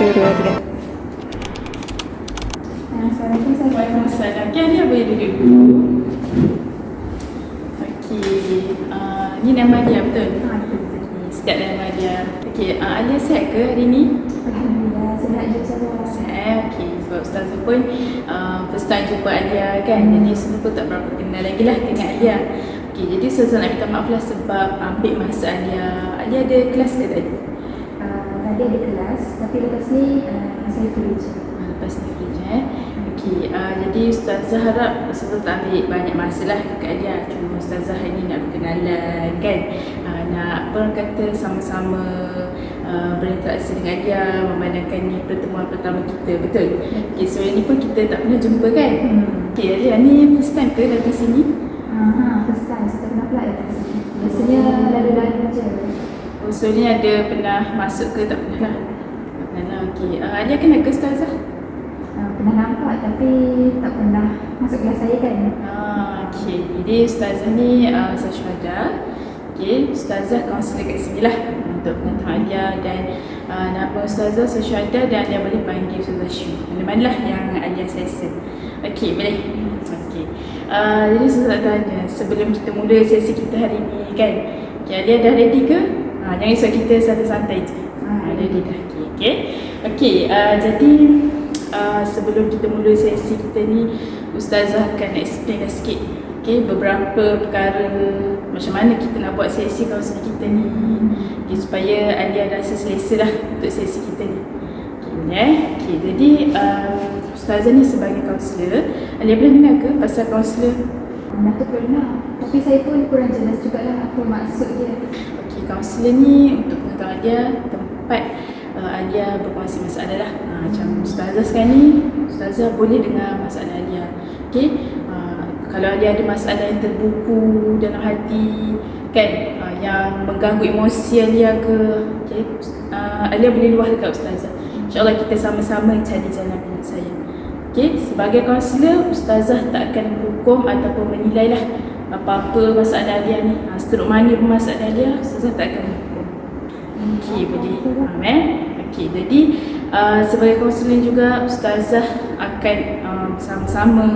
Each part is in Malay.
Satu, dua, tiga. Kan dia boleh duduk dulu. Okey. Uh, ni nama dia betul? Okay, Sedap nama dia. Okey, uh, Alia sihat ke hari ni? Alhamdulillah senang je. Sihat. Okey, sebab Ustazah pun uh, first time jumpa Alia kan. Jadi semua pun tak berapa kenal lagi lah dengan Alia. Okey, jadi Ustazah nak minta maaf lah sebab ambil masa Alia. Alia ada kelas ke tadi? Uh, tadi ada kelas tapi lepas ni uh, saya free je. Lepas ni free je eh. Okey, uh, jadi Ustazah harap Ustazah tak ambil banyak masa lah dekat dia Cuma Ustazah ni nak berkenalan kan uh, Nak apa orang kata sama-sama uh, berinteraksi dengan dia Memandangkan ni pertemuan pertama kita, betul? Okey, so ini pun kita tak pernah jumpa kan? Hmm. Okey, Alia ni first time ke datang sini? Uh, ha, first time saya tak pernah pula datang sini. Biasanya lalu-lalu je. Oh, so ni ada pernah masuk ke tak pernah lah? Okey uh, Alia kenal ke Ustazah? Uh, pernah nampak tapi tak pernah masuk kelas saya kan. Ah, okay. Jadi Ustazah ni uh, saya syuhada. Okay, Ustazah kaunselor kat sini lah untuk pengetahuan dia dan uh, nama Ustazah saya syuhada dan dia boleh panggil Ustazah Syu. Mana-mana lah yang Alia selesa. Okay, boleh? Okay. Uh, jadi nak tanya, sebelum kita mula sesi kita hari ni kan, okay, Alia dah ready ke? Uh, jangan risau kita santai-santai je. Ah, Uh, ready dah. Okay, okay. Okay, uh, jadi uh, sebelum kita mula sesi kita ni Ustazah akan explain sikit okay, beberapa perkara macam mana kita nak buat sesi kaunseling kita ni okay, supaya Alia rasa selesa lah untuk sesi kita ni okay, eh? okay, jadi uh, Ustazah ni sebagai kaunselor Alia pernah dengar ke pasal kaunselor tu pernah. Tapi saya pun kurang jelas jugalah apa maksud dia. Okey, kaunselor ni untuk pengetahuan dia tempat uh, Alia berkongsi masalah lah. Uh, macam ustazah sekarang ni, ustazah boleh dengar masalah Alia. Okey, uh, kalau Alia ada masalah yang terbuku dalam hati, kan, uh, yang mengganggu emosi Alia ke, okey, uh, Alia boleh luah dekat ustazah. InsyaAllah kita sama-sama cari jalan penyelesaian. Okey, sebagai kaunselor, ustazah tak akan menghukum ataupun menilai lah apa-apa masalah dia ni. Ha, stroke mana pun masalah dia, ustazah tak akan. Okey, boleh eh? Okey, jadi uh, sebagai kaunselor juga, ustazah akan uh, bersama-sama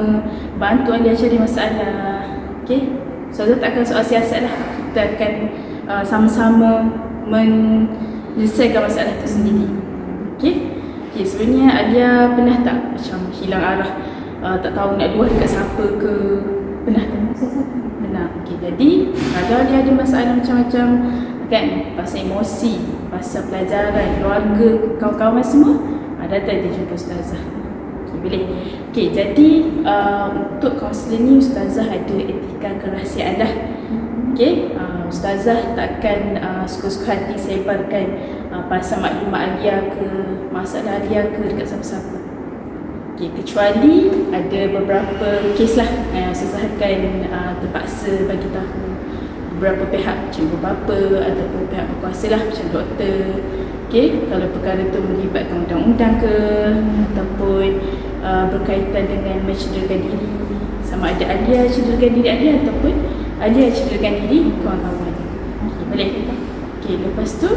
bantu dia cari masalah. Okey, ustazah tak akan soal siasat lah. Kita akan uh, sama-sama menyelesaikan masalah itu sendiri. Okey? Okey, sebenarnya Alia pernah tak macam hilang arah uh, tak tahu nak luah dekat siapa ke pernah tak? Pernah. Okey, jadi kalau dia ada masalah macam-macam kan pasal emosi, pasal pelajaran, keluarga, kawan-kawan semua, uh, datang dia jumpa ustazah. Boleh. Okey, jadi uh, untuk kaunselor ni ustazah ada etika kerahsiaan dah. Okey, uh, ustazah takkan uh, suka-suka hati sebarkan uh, pasal maklumat Alia ke masalah Alia ke dekat siapa-siapa. Okey, kecuali ada beberapa kes lah yang ustazah akan uh, terpaksa bagi tahu beberapa pihak cikgu bapa ataupun pihak berkuasa lah macam doktor. Okey, kalau perkara tu melibatkan undang-undang ke ataupun uh, berkaitan dengan mencederakan diri sama ada Alia cederakan diri Alia ataupun Alia cederakan diri kawan-kawan. Okey, boleh. Okey, lepas tu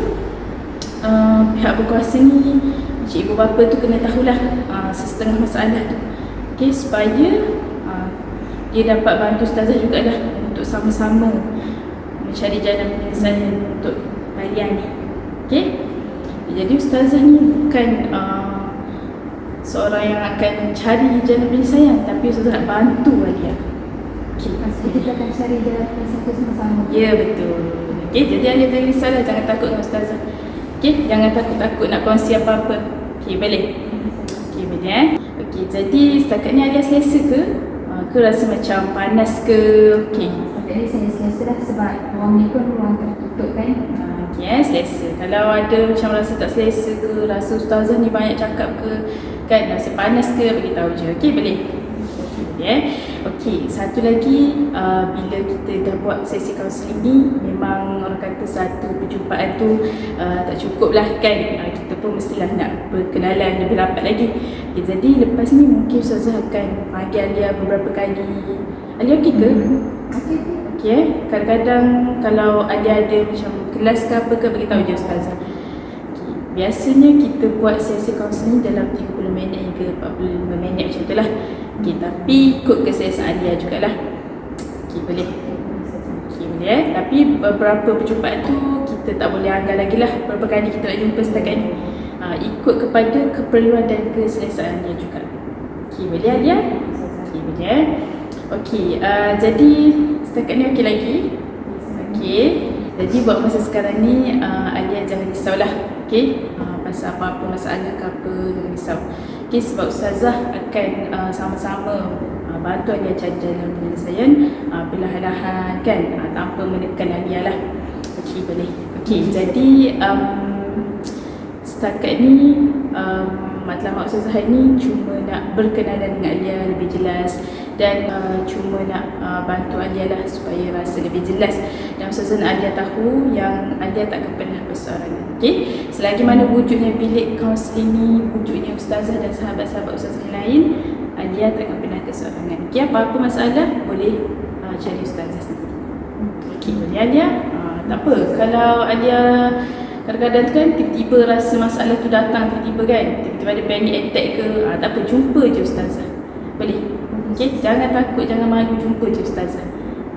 uh, pihak berkuasa ni cikgu bapa tu kena tahulah uh, sesetengah masalah tu. Okey, supaya uh, dia dapat bantu ustazah jugalah untuk sama-sama mencari jalan penyelesaian untuk talian ni. Okey? Jadi ustazah ni bukan uh, seorang yang akan cari jalan penyelesaian tapi ustazah nak bantu dia. Okey. Maksudnya kita akan cari jalan satu sama-sama. Ya betul. Okey, jadi Alia jangan risaulah, jangan takut dengan ustazah. Okey, jangan takut-takut nak kongsi apa-apa. Okey, boleh. Okey, boleh eh. Okey, jadi setakat ni Alia selesa ke? Ke rasa macam panas ke? Okey. Jadi saya selesa dah sebab ruang ni pun ruang tertutup kan. Ah, Okay, eh, selesa. Kalau ada macam rasa tak selesa ke, rasa ustazah ni banyak cakap ke, kan rasa panas ke, bagi tahu je. Okey, boleh? Eh. Okey, satu lagi, uh, bila kita dah buat sesi kaunseling ni, memang orang kata satu perjumpaan tu uh, tak cukup lah kan. Uh, kita pun mestilah nak berkenalan lebih rapat lagi. Okay, jadi lepas ni mungkin ustazah akan panggil Alia beberapa kali. Alia okey ke? Okey, okey. Okey eh. Kadang-kadang kalau ada ada macam kelas ke apa ke bagi tahu je ustazah. Biasanya kita buat sesi kaunseling dalam 30 minit hingga 45 minit macam tu lah. Okay, tapi ikut keselesaan dia jugalah. Okay, boleh. Okay, boleh eh. Tapi beberapa perjumpaan tu kita tak boleh anggar lagi lah. Berapa kali kita nak jumpa setakat ni. Ha, ikut kepada keperluan dan keselesaan dia juga. Okay, boleh Alia? Okay, boleh eh. Okay, uh, jadi setakat ni okey lagi? Okey. Jadi buat masa sekarang ni uh, Alia jangan risaulah. Okey. Uh, pasal apa-apa masalah ke apa jangan risau. Okey sebab ustazah akan uh, sama-sama uh, bantu Alia cari jalan penyelesaian uh, perlahan-lahan kan uh, tanpa menekan Alia lah. Okey boleh. Okey jadi um, setakat ni um, matlamat ustazah ni cuma nak berkenalan dengan Alia lebih jelas dan uh, cuma nak uh, bantu Alia lah supaya rasa lebih jelas. Dan nak Alia tahu yang Alia takkan pernah bersorangan okay? selagi mana wujudnya bilik kaunseling ni wujudnya Ustazah dan sahabat-sahabat Ustazah yang lain Alia takkan pernah kesorangan okay? apa-apa masalah boleh uh, cari Ustazah sendiri. Okay, boleh Alia? Uh, tak apa. Kalau Alia kadang-kadang kan tiba-tiba rasa masalah tu datang tiba-tiba kan tiba-tiba ada panic attack ke uh, tak apa jumpa je Ustazah. Boleh Okey, jangan takut, jangan malu jumpa je ustazah.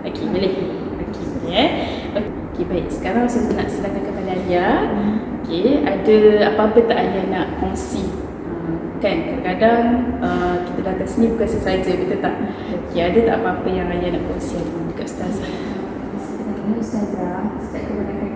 Okey, boleh. Okey, boleh eh. Okey, baik. Sekarang saya nak serahkan kepada Alia. Okey, ada apa-apa tak Alia nak kongsi? Uh, kan, kadang-kadang uh, kita datang sini bukan sesaja, betul tak? Okey, ada tak apa-apa yang Alia nak kongsi ni dekat ustazah? Sebenarnya ustazah, sejak kebenaran